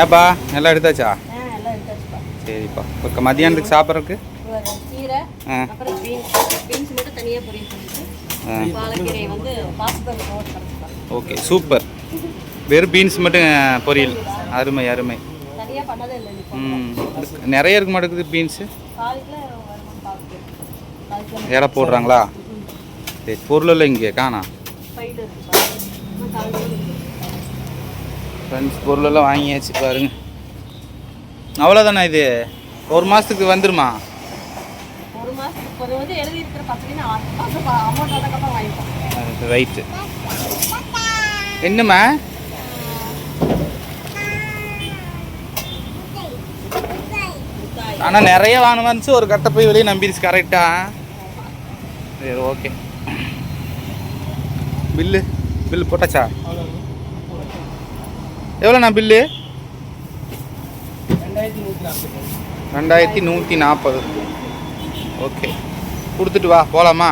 ஏப்பா எல்லாம் எடுத்தாச்சா? சரிப்பா. இப்போ மதியானத்துக்கு சாப்பிட்றதுக்கு? கீரை. அப்புறம் பீன்ஸ் பீன்ஸ் மட்டும் தனியாக பொரியல் வந்து ஓகே சூப்பர். வெறும் பீன்ஸ் மட்டும் பொரியல். அருமை அருமை. ம் நிறைய இருக்க மாட்டேங்குது பீன்ஸு. இலை போடுறாங்களா? சரி பொருள் இங்கே காணா. ஃப்ரெண்ட்ஸ் பொருளெல்லாம் வாங்கியாச்சு பாருங்க. அவ்வளோதானே இது? ஒரு மாதத்துக்கு வந்துருமா? ரைட்டு என்னம்மா? ஆனால் நிறைய வாங்கணும் வந்துச்சு ஒரு கட்டை போய் வெளியே நம்பிடுச்சு கரெக்டா சரி ஓகே பில்லு பில்லு போட்டாச்சா? எவ்வளோண்ணா பில்லு? ரெண்டாயிரத்தி நூற்றி நாற்பது. ஓகே. கொடுத்துட்டு வா போகலாமா